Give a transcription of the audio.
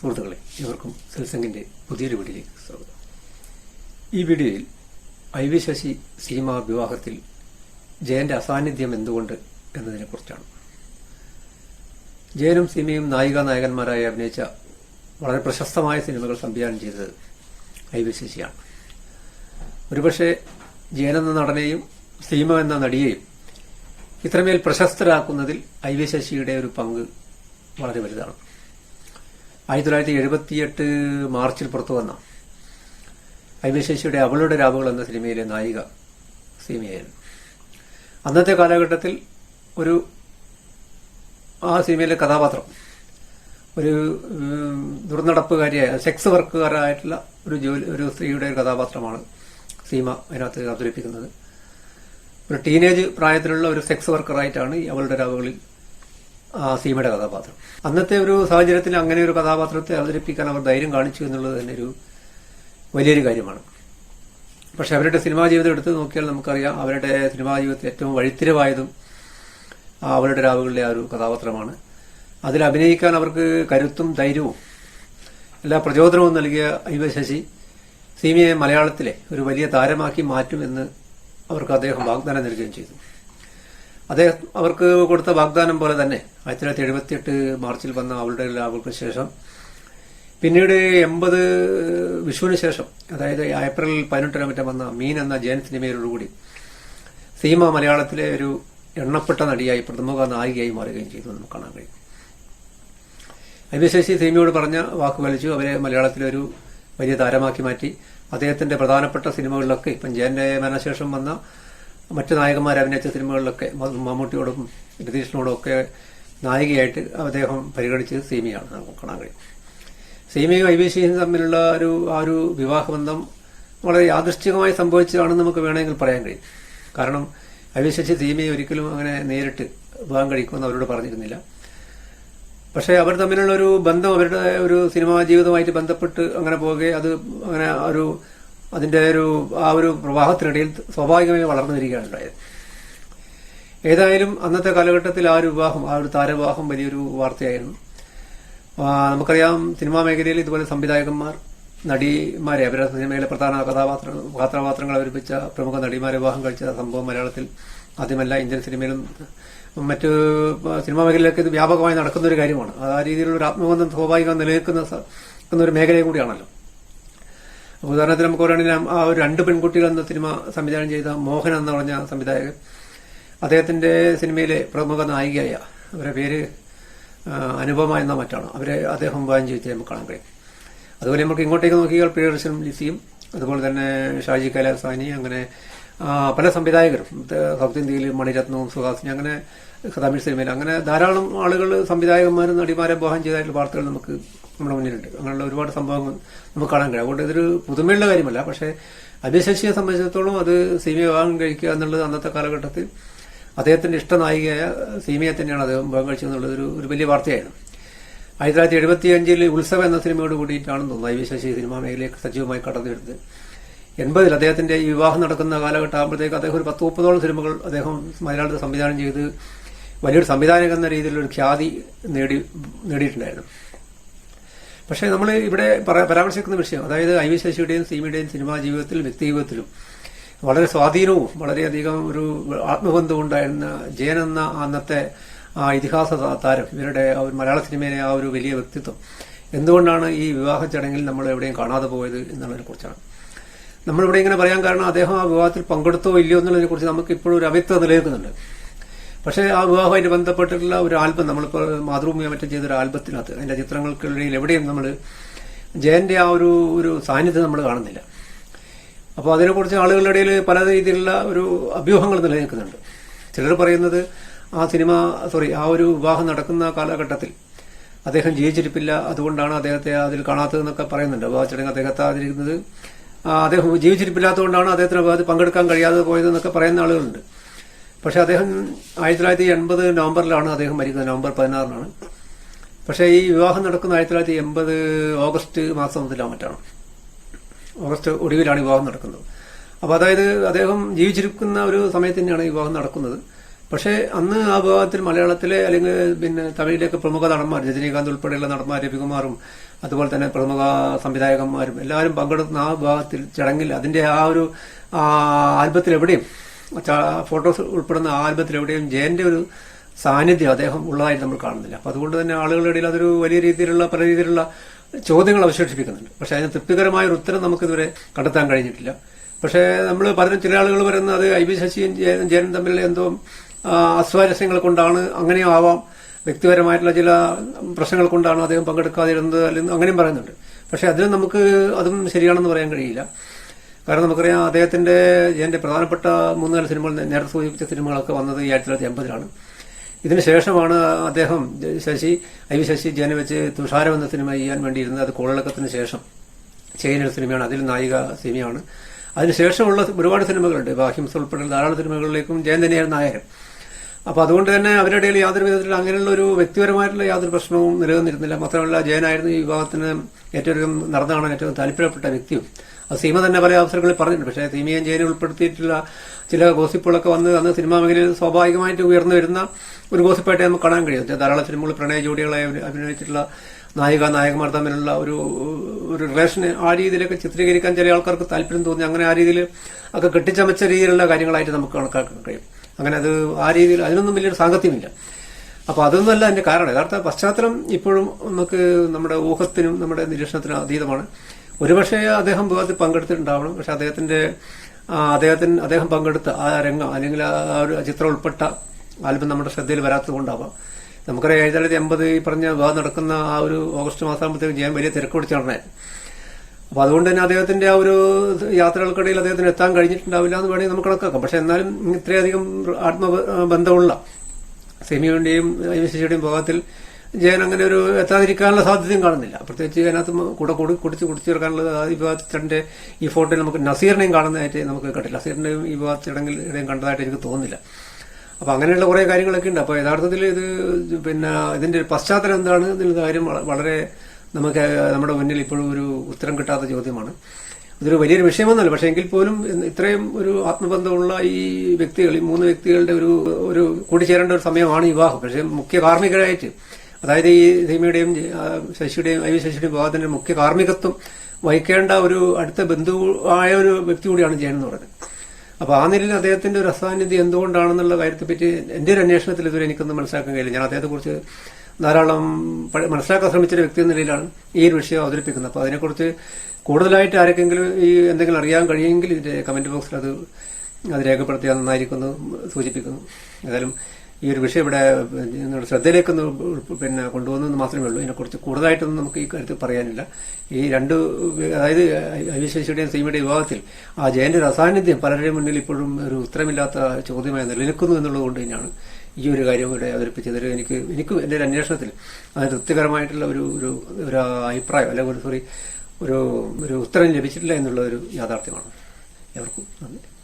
സുഹൃത്തുക്കളെ ഇവർക്കും സെൽസംഗിന്റെ പുതിയൊരു വീഡിയോയിലേക്ക് സ്വാഗതം. ഈ വീഡിയോയിൽ ഐ വി ശശി സീമ വിവാഹത്തിൽ ജയന്റെ അസാന്നിധ്യം എന്തുകൊണ്ട് എന്നതിനെക്കുറിച്ചാണ്. ജയനും സീമയും നായിക നായകന്മാരായി അഭിനയിച്ച വളരെ പ്രശസ്തമായ സിനിമകൾ സംവിധാനം ചെയ്തത് ഐ വി ശശിയാണ്. ഒരുപക്ഷെ ജയൻ എന്ന നടനെയും സീമ എന്ന നടിയെയും ഇത്രമേൽ പ്രശസ്തരാക്കുന്നതിൽ ഐ വി ശശിയുടെ ഒരു പങ്ക് വളരെ വലുതാണ്. ആയിരത്തി തൊള്ളായിരത്തി എഴുപത്തിയെട്ട് മാർച്ചിൽ പുറത്തു വന്ന ശശിയുടെ അവളുടെ രാവുകൾ എന്ന സിനിമയിലെ നായിക സീമയായിരുന്നു. അന്നത്തെ കാലഘട്ടത്തിൽ ഒരു ആ സിനിമയിലെ കഥാപാത്രം ഒരു ദുർനടപ്പുകാരിയായ സെക്സ് വർക്കുകാരായിട്ടുള്ള ഒരു ജോലി ഒരു സ്ത്രീയുടെ കഥാപാത്രമാണ് സീമ അതിനകത്ത് അവതരിപ്പിക്കുന്നത്. ഒരു ടീനേജ് പ്രായത്തിലുള്ള ഒരു സെക്സ് വർക്കറായിട്ടാണ് അവളുടെ രാവുകളിൽ സീമയുടെ കഥാപാത്രം. അന്നത്തെ ഒരു സാഹചര്യത്തിൽ അങ്ങനെ ഒരു കഥാപാത്രത്തെ അവതരിപ്പിക്കാൻ അവർ ധൈര്യം കാണിച്ചു എന്നുള്ളത് തന്നെ ഒരു വലിയൊരു കാര്യമാണ്. പക്ഷെ അവരുടെ സിനിമാ ജീവിതം എടുത്ത് നോക്കിയാൽ നമുക്കറിയാം അവരുടെ സിനിമാ ജീവിതത്തിൽ ഏറ്റവും വഴിത്തിരിവായതും ആ അവരുടെ രാവുകളിലെ ആ ഒരു കഥാപാത്രമാണ്. അതിൽ അഭിനയിക്കാൻ അവർക്ക് കരുത്തും ധൈര്യവും എല്ലാ പ്രചോദനവും നൽകിയ ഐവ ശശി സീമയെ മലയാളത്തിലെ ഒരു വലിയ താരമാക്കി മാറ്റുമെന്ന് അവർക്ക് അദ്ദേഹം വാഗ്ദാനം നൽകുകയും ചെയ്തു. അദ്ദേഹം അവർക്ക് കൊടുത്ത വാഗ്ദാനം പോലെ തന്നെ ആയിരത്തി തൊള്ളായിരത്തി എഴുപത്തിയെട്ട് മാർച്ചിൽ വന്ന അവളുടെ ലാഭങ്ങൾക്ക് ശേഷം പിന്നീട് എൺപത് വിഷുവിന് ശേഷം അതായത് ഏപ്രിൽ പതിനെട്ടിന് മറ്റം വന്ന മീൻ എന്ന ജയൻ സിനിമയിലോടുകൂടി സീമ മലയാളത്തിലെ ഒരു എണ്ണപ്പെട്ട നടിയായി പ്രമുഖ നായികയായി മാറുകയും ചെയ്തു നമുക്ക് കാണാൻ കഴിയും. അഭിശേഷി സീമയോട് പറഞ്ഞ വാക്ക് വലിച്ചു അവരെ മലയാളത്തിലെ ഒരു വലിയ താരമാക്കി മാറ്റി. അദ്ദേഹത്തിന്റെ പ്രധാനപ്പെട്ട സിനിമകളിലൊക്കെ ഇപ്പം ജയന്റെ മരണശേഷം വന്ന മറ്റു നായകന്മാർ അഭിനയിച്ച സിനിമകളിലൊക്കെ മമ്മൂട്ടിയോടും രതീഷിനോടും ഒക്കെ നായികയായിട്ട് അദ്ദേഹം പരിഗണിച്ചത് സീമയാണ്. നമുക്ക് കാണാൻ കഴിയും. സീമയും ഐവിശിയും തമ്മിലുള്ള ഒരു ആ ഒരു വിവാഹബന്ധം വളരെ യാദൃശ്ചികമായി സംഭവിച്ചതാണെന്ന് നമുക്ക് വേണമെങ്കിൽ പറയാൻ കഴിയും. കാരണം ഐവിശേഷി സീമയെ ഒരിക്കലും അങ്ങനെ നേരിട്ട് വിവാഹം കഴിക്കുമെന്ന് അവരോട് പറഞ്ഞിരുന്നില്ല. പക്ഷേ അവർ തമ്മിലുള്ള ഒരു ബന്ധം അവരുടെ ഒരു സിനിമാ ജീവിതമായിട്ട് ബന്ധപ്പെട്ട് അങ്ങനെ പോകെ അത് അങ്ങനെ ഒരു അതിന്റെ ഒരു ആ ഒരു പ്രവാഹത്തിനിടയിൽ സ്വാഭാവികമായി വളർന്നു വരികയാണ് ഉണ്ടായത്. ഏതായാലും അന്നത്തെ കാലഘട്ടത്തിൽ ആ ഒരു വിവാഹം ആ ഒരു താരവിവാഹം വലിയൊരു വാർത്തയായിരുന്നു. നമുക്കറിയാം സിനിമാ മേഖലയിൽ ഇതുപോലെ സംവിധായകന്മാർ നടിമാരെ അവരുടെ സിനിമയിലെ പ്രധാന കഥാപാത്ര കഥാപാത്രങ്ങൾ അവരിപ്പിച്ച പ്രമുഖ നടിമാരെ വിവാഹം കഴിച്ച സംഭവം മലയാളത്തിൽ ആദ്യമല്ല ഇന്ത്യൻ സിനിമയിലും മറ്റ് സിനിമാ മേഖലയിലൊക്കെ ഇത് വ്യാപകമായി നടക്കുന്ന ഒരു കാര്യമാണ്. ആ രീതിയിലുള്ള ഒരു ആത്മബന്ധം സ്വാഭാവികം നിലനിൽക്കുന്ന ഒരു മേഖലയും കൂടിയാണല്ലോ. ഉദാഹരണത്തിന് നമുക്ക് പറയുകയാണെങ്കിൽ ആ ഒരു രണ്ട് പെൺകുട്ടികൾ എന്ന സിനിമ സംവിധാനം ചെയ്ത മോഹൻ എന്ന് പറഞ്ഞ സംവിധായകൻ. അദ്ദേഹത്തിന്റെ സിനിമയിലെ പ്രമുഖ നായികയായ അവരുടെ പേര് അനുപമ എന്ന മറ്റാണ്. അവരെ അദ്ദേഹം വിവാഹം ചെയ്ത് നമുക്ക് കാണാൻ കഴിയും. അതുപോലെ നമുക്ക് ഇങ്ങോട്ടേക്ക് നോക്കിയാൽ പ്രിയദർശനും ലിസിയും അതുപോലെ തന്നെ ഷാജി കലാസാനി അങ്ങനെ പല സംവിധായകരും. സൗത്ത് ഇന്ത്യയിൽ മണിരത്നവും സുഹാസിനി അങ്ങനെ തമിഴ് സിനിമയിൽ അങ്ങനെ ധാരാളം ആളുകൾ സംവിധായകന്മാരും നടിമാരെ വിവാഹം ചെയ്തതായിട്ടുള്ള വാർത്തകൾ നമുക്ക് നമ്മുടെ മുന്നിലുണ്ട്. അങ്ങനെയുള്ള ഒരുപാട് സംഭവങ്ങൾ നമുക്ക് കാണാൻ കഴിയും. അതുകൊണ്ട് ഇതൊരു പുതുമയുള്ള കാര്യമല്ല. പക്ഷേ അഭിശശിയെ സംബന്ധിച്ചിടത്തോളം അത് സീമയെ വിവാഹം കഴിക്കുക എന്നുള്ളത് അന്നത്തെ കാലഘട്ടത്തിൽ അദ്ദേഹത്തിന്റെ ഇഷ്ട നായികയായ സീമയെ തന്നെയാണ് അദ്ദേഹം വിവാഹം കഴിച്ചതെന്നുള്ളത് ഒരു ഒരു വലിയ വാർത്തയായിരുന്നു. ആയിരത്തി തൊള്ളായിരത്തി എഴുപത്തി അഞ്ചിൽ ഉത്സവം എന്ന സിനിമയോട് കൂടിയിട്ടാണ് തോന്നുന്നു ഐ വി ശശി സിനിമാ മേഖലയൊക്കെ സജീവമായി കടന്നെടുത്ത് എൺപതിൽ അദ്ദേഹത്തിന്റെ ഈ വിവാഹം നടക്കുന്ന കാലഘട്ടം ആകുമ്പോഴത്തേക്ക് അദ്ദേഹം ഒരു പത്ത് മുപ്പതോളം സിനിമകൾ അദ്ദേഹം മലയാളത്തിൽ സംവിധാനം ചെയ്ത് വലിയൊരു സംവിധായകൻ എന്ന രീതിയിലുള്ള ഒരു ഖ്യാതി നേടി നേടിയിട്ടുണ്ടായിരുന്നു. പക്ഷേ നമ്മൾ ഇവിടെ പരാമർശിക്കുന്ന വിഷയം അതായത് ഐ വി ശശിയുടെയും സീമയുടെയും സിനിമാ ജീവിതത്തിലും വ്യക്തി ജീവിതത്തിലും വളരെ സ്വാധീനവും വളരെയധികം ഒരു ആത്മബന്ധവും ഉണ്ടായിരുന്ന ജയൻ എന്ന അന്നത്തെ ആ ഇതിഹാസ താരം ഇവരുടെ ആ ഒരു മലയാള സിനിമയിലെ ആ ഒരു വലിയ വ്യക്തിത്വം. എന്തുകൊണ്ടാണ് ഈ വിവാഹ ചടങ്ങിൽ നമ്മൾ എവിടെയും കാണാതെ പോയത് എന്നുള്ളതിനെ കുറിച്ചാണ്. നമ്മളിവിടെ ഇങ്ങനെ പറയാൻ കാരണം അദ്ദേഹം ആ വിവാഹത്തിൽ പങ്കെടുത്തോ ഇല്ലയോ എന്നുള്ളതിനെ കുറിച്ച് നമുക്ക് ഇപ്പോഴും ഒരു അവ്യക്തത നിലനിൽക്കുന്നുണ്ട്. പക്ഷേ ആ വിവാഹമായിട്ട് ബന്ധപ്പെട്ടിട്ടുള്ള ഒരു ആൽബം നമ്മളിപ്പോൾ മാതൃഭൂമി മറ്റും ചെയ്തൊരു ആൽബത്തിനകത്ത് അതിന്റെ ചിത്രങ്ങൾക്കിടയിൽ എവിടെയും നമ്മൾ ജയന്റെ ആ ഒരു ഒരു സാന്നിധ്യം നമ്മൾ കാണുന്നില്ല. അപ്പോൾ അതിനെക്കുറിച്ച് ആളുകളുടെ ഇടയിൽ പല രീതിയിലുള്ള ഒരു അഭ്യൂഹങ്ങൾ നിലനിൽക്കുന്നുണ്ട്. ചിലർ പറയുന്നത് ആ സിനിമ സോറി ആ ഒരു വിവാഹം നടക്കുന്ന കാലഘട്ടത്തിൽ അദ്ദേഹം ജീവിച്ചിരിപ്പില്ല അതുകൊണ്ടാണ് അദ്ദേഹത്തെ അതിൽ കാണാത്തതെന്നൊക്കെ പറയുന്നുണ്ട്. വിവാഹ ചടങ്ങ് അദ്ദേഹത്തെ അതിരിക്കുന്നത് അദ്ദേഹം ജീവിച്ചിരിപ്പില്ലാത്തതുകൊണ്ടാണ് അദ്ദേഹത്തിന് വിവാഹത്തിൽ പങ്കെടുക്കാൻ കഴിയാതെ പോയതെന്നൊക്കെ പറയുന്ന ആളുകളുണ്ട്. പക്ഷെ അദ്ദേഹം ആയിരത്തി തൊള്ളായിരത്തി എൺപത് നവംബറിലാണ് അദ്ദേഹം മരിക്കുന്നത് നവംബർ പതിനാറിനാണ്. പക്ഷേ ഈ വിവാഹം നടക്കുന്ന ആയിരത്തി തൊള്ളായിരത്തി എൺപത് ഓഗസ്റ്റ് മാസം മുതലാ മറ്റാണ് ഓഗസ്റ്റ് ഒടുവിലാണ് വിവാഹം നടക്കുന്നത്. അപ്പോൾ അതായത് അദ്ദേഹം ജീവിച്ചിരിക്കുന്ന ഒരു സമയത്ത് തന്നെയാണ് വിവാഹം നടക്കുന്നത്. പക്ഷേ അന്ന് ആ വിഭാഗത്തിൽ മലയാളത്തിലെ അല്ലെങ്കിൽ പിന്നെ തമിഴിലേക്ക് പ്രമുഖ നടന്മാർ രജനീകാന്ത് ഉൾപ്പെടെയുള്ള നടന്മാർ രവികുമാറും അതുപോലെ തന്നെ പ്രമുഖ സംവിധായകന്മാരും എല്ലാവരും പങ്കെടുക്കുന്ന ആ വിഭാഗത്തിൽ ചടങ്ങിൽ അതിന്റെ ആ ഒരു ആൽബത്തിൽ എവിടെയും ഫോട്ടോസ് ഉൾപ്പെടുന്ന ആൽബത്തിൽ എവിടെയും ജയന്റെ ഒരു സാന്നിധ്യം അദ്ദേഹം ഉള്ളതായിട്ട് നമ്മൾ കാണുന്നില്ല. അപ്പൊ അതുകൊണ്ട് തന്നെ ആളുകളുടെ ഇടയിൽ അതൊരു വലിയ രീതിയിലുള്ള പല രീതിയിലുള്ള ചോദ്യങ്ങൾ അവശേഷിപ്പിക്കുന്നുണ്ട്. പക്ഷെ അതിന് തൃപ്തികരമായ ഒരു ഉത്തരം നമുക്കിതുവരെ കണ്ടെത്താൻ കഴിഞ്ഞിട്ടില്ല. പക്ഷേ നമ്മൾ പലരും ചില ആളുകൾ പറയുന്നത് അത് ഐ ബി ശശിയും ജയ- ജയനും തമ്മിൽ എന്തോ അസ്വാരസ്യങ്ങൾ കൊണ്ടാണ് അങ്ങനെയും ആവാം. വ്യക്തിപരമായിട്ടുള്ള ചില പ്രശ്നങ്ങൾ കൊണ്ടാണ് അദ്ദേഹം പങ്കെടുക്കാതിരുന്നത് അല്ലെങ്കിൽ അങ്ങനെയും പറയുന്നുണ്ട്. പക്ഷെ അതിന് നമുക്ക് അതും ശരിയാണെന്ന് പറയാൻ കഴിയില്ല. കാരണം നമുക്കറിയാം അദ്ദേഹത്തിന്റെ എന്റെ പ്രധാനപ്പെട്ട മൂന്ന് നാല് സിനിമകൾ നേരത്തെ സൂചിപ്പിച്ച സിനിമകളൊക്കെ വന്നത് ആയിരത്തി തൊള്ളായിരത്തി എൺപതിലാണ്. ഇതിനുശേഷമാണ് അദ്ദേഹം ശശി ഐ വി ശശി ജയനെ വെച്ച് തുഷാരം എന്ന സിനിമ ചെയ്യാൻ വേണ്ടിയിരുന്നത്. അത് കോളിളക്കത്തിന് ശേഷം. ചെയ്യുന്ന സിനിമയാണ്. അതിൽ നായിക സിനിമയാണ്. അതിനുശേഷമുള്ള ഒരുപാട് സിനിമകളുണ്ട്. ബാഹ്യംസ് അഹിംസ ഉൾപ്പെടെ ധാരാളം സിനിമകളിലേക്കും ജയൻ തന്നെയായിരുന്നു നായകൻ. അപ്പൊ അതുകൊണ്ട് തന്നെ അവരുടെ ഇടയിൽ യാതൊരു വിധത്തിൽ അങ്ങനെയുള്ള ഒരു വ്യക്തിപരമായിട്ടുള്ള യാതൊരു പ്രശ്നവും നിലനിന്നിരുന്നില്ല. മാത്രമല്ല ജയനായിരുന്നു ഈ വിഭാഗത്തിന് ഏറ്റവും അധികം നടന്നു കാണാൻ ഏറ്റവും താല്പര്യപ്പെട്ട വ്യക്തിയും. അത് സീമ തന്നെ പല അവസരങ്ങളിൽ പറഞ്ഞിട്ടുണ്ട്. പക്ഷേ സീമയും ജയനെ ഉൾപ്പെടുത്തിയിട്ടുള്ള ചില ഗോസിപ്പുകളൊക്കെ വന്ന് അന്ന് സിനിമാ മേഖലയിൽ സ്വാഭാവികമായിട്ട് ഉയർന്നു വരുന്ന ഒരു ഗോസിപ്പായിട്ട് നമുക്ക് കാണാൻ കഴിയും. ധാരാളം സിനിമകൾ പ്രണയ ജോഡികളായി അഭിനയിച്ചിട്ടുള്ള നായിക നായകന്മാർ തമ്മിലുള്ള ഒരു ഒരു റിലേഷൻ ആ രീതിയിലൊക്കെ ചിത്രീകരിക്കാൻ ചില ആൾക്കാർക്ക് താല്പര്യം തോന്നി. അങ്ങനെ ആ രീതിയിൽ ഒക്കെ കെട്ടിച്ചമച്ച രീതിയിലുള്ള കാര്യങ്ങളായിട്ട് നമുക്ക് കണക്കാക്കാൻ കഴിയും. അങ്ങനെ അത് ആ രീതിയിൽ അതിനൊന്നും വലിയൊരു സാങ്കത്യമില്ല. അപ്പൊ അതൊന്നുമല്ല അതിന്റെ കാരണം. യഥാർത്ഥ പശ്ചാത്തലം ഇപ്പോഴും നമുക്ക് നമ്മുടെ ഊഹത്തിനും നമ്മുടെ നിരീക്ഷണത്തിനും അതീതമാണ്. ഒരുപക്ഷെ അദ്ദേഹം വിവാദത്തിൽ പങ്കെടുത്തിട്ടുണ്ടാവണം. പക്ഷെ അദ്ദേഹത്തിന്റെ അദ്ദേഹത്തിന് അദ്ദേഹം പങ്കെടുത്ത ആ രംഗം അല്ലെങ്കിൽ ആ ഒരു ചിത്രം ഉൾപ്പെട്ട ആൽബം നമ്മുടെ ശ്രദ്ധയിൽ വരാത്തത് കൊണ്ടാവാം. നമുക്കറിയാം ആയിരത്തി തൊള്ളായിരത്തി എൺപത് ഈ പറഞ്ഞ വിവാഹം നടക്കുന്ന ആ ഒരു ഓഗസ്റ്റ് മാസമാകുമ്പോഴത്തേക്കും ചെയ്യാൻ വലിയ തിരക്ക് പിടിച്ച അപ്പൊ അതുകൊണ്ട് തന്നെ അദ്ദേഹത്തിന്റെ ആ ഒരു യാത്രകൾക്കിടയിൽ അദ്ദേഹത്തിന് എത്താൻ കഴിഞ്ഞിട്ടുണ്ടാവില്ല എന്ന് വേണമെങ്കിൽ നമുക്ക് കണക്കാക്കാം. പക്ഷെ എന്നാലും ഇത്രയധികം ആത്മബന്ധമുള്ള സെമിയുടെയും ഐവിശിയുടെയും ഭാഗത്തിൽ ജയൻ അങ്ങനെ ഒരു എത്താതിരിക്കാനുള്ള സാധ്യതയും കാണുന്നില്ല. പ്രത്യേകിച്ച് അതിനകത്ത് കൂടെ കൂടി കുടിച്ച് കുടിച്ചു ചേർക്കാനുള്ള ആ വിഭാഗത്തിന്റെ ഈ ഫോട്ടോയിൽ നമുക്ക് നസീറിനെയും കാണുന്നതായിട്ട് നമുക്ക് കണ്ടില്ല. നസീറിന്റെയും ഈ വിഭാഗ ചടങ്ങിൽ ഇടയും കണ്ടതായിട്ട് എനിക്ക് തോന്നുന്നില്ല. അപ്പൊ അങ്ങനെയുള്ള കുറെ കാര്യങ്ങളൊക്കെ ഉണ്ട്. അപ്പൊ യഥാർത്ഥത്തിൽ ഇത് പിന്നെ ഇതിന്റെ ഒരു പശ്ചാത്തലം എന്താണ് എന്നുള്ള കാര്യം വളരെ നമുക്ക് നമ്മുടെ മുന്നിൽ ഇപ്പോഴും ഒരു ഉത്തരം കിട്ടാത്ത ചോദ്യമാണ്. ഇതൊരു വലിയൊരു വിഷയമൊന്നുമല്ല. പക്ഷെ എങ്കിൽ പോലും ഇത്രയും ഒരു ആത്മബന്ധമുള്ള ഈ വ്യക്തികൾ ഈ മൂന്ന് വ്യക്തികളുടെ ഒരു ഒരു കൂടിച്ചേരേണ്ട ഒരു സമയമാണ് വിവാഹം. പക്ഷെ മുഖ്യ കാർമ്മികരായിട്ട് അതായത് ഈ ധീമയുടെയും ശശിയുടെയും ഐ വി ശശിയുടെയും വിവാഹത്തിന്റെ മുഖ്യ കാർമ്മികത്വം വഹിക്കേണ്ട ഒരു അടുത്ത ബന്ധു ആയ ഒരു വ്യക്തി കൂടിയാണ് ജയൻ എന്ന് പറയുന്നത്. അപ്പൊ ആ നിലയിൽ അദ്ദേഹത്തിന്റെ ഒരു അസാന്നിധ്യം എന്തുകൊണ്ടാണെന്നുള്ള കാര്യത്തെപ്പറ്റി എന്റെ ഒരു അന്വേഷണത്തിൽ ഇതുവരെ എനിക്കൊന്നും മനസ്സിലാക്കാൻ കഴിയില്ല. ഞാൻ അദ്ദേഹത്തെ കുറിച്ച് ധാരാളം മനസ്സിലാക്കാൻ ശ്രമിച്ച ഒരു വ്യക്തി എന്ന നിലയിലാണ് ഈ ഒരു വിഷയം അവതരിപ്പിക്കുന്നത്. അപ്പൊ അതിനെക്കുറിച്ച് കൂടുതലായിട്ട് ആരെങ്കിലും ഈ എന്തെങ്കിലും അറിയാൻ കഴിയുമെങ്കിൽ ഇതിന്റെ കമന്റ് ബോക്സിൽ അത് അത് രേഖപ്പെടുത്തിയാൽ നന്നായിരിക്കുന്നു സൂചിപ്പിക്കുന്നു. ഏതായാലും ഈ ഒരു വിഷയം ഇവിടെ നിങ്ങളുടെ ശ്രദ്ധയിലേക്ക് ഒന്ന് പിന്നെ കൊണ്ടുവന്നെന്ന് മാത്രമേ ഉള്ളൂ. ഇതിനെക്കുറിച്ച് കൂടുതലായിട്ടൊന്നും നമുക്ക് ഈ കാര്യത്തിൽ പറയാനില്ല. ഈ രണ്ട് അതായത് അവിശേഷിയുടെയും സീമയുടെയും വിഭാഗത്തിൽ ആ ജയന്റെ ഒരു അസാന്നിധ്യം പലരുടെയും മുന്നിൽ ഇപ്പോഴും ഒരു ഉത്തരമില്ലാത്ത ചോദ്യമായി നിലനിൽക്കുന്നു എന്നുള്ളത് കൊണ്ട് തന്നെയാണ് ഈ ഒരു കാര്യം ഇവിടെ അവതരിപ്പിച്ചത് എനിക്ക് എനിക്ക് എന്റെ ഒരു അന്വേഷണത്തിൽ അത് തൃപ്തികരമായിട്ടുള്ള ഒരു ഒരു ഒരു അഭിപ്രായം അല്ലെങ്കിൽ സോറി ഒരു ഒരു ഉത്തരം ലഭിച്ചിട്ടില്ല എന്നുള്ള ഒരു യാഥാർത്ഥ്യമാണ്. എവർക്കും നന്ദി.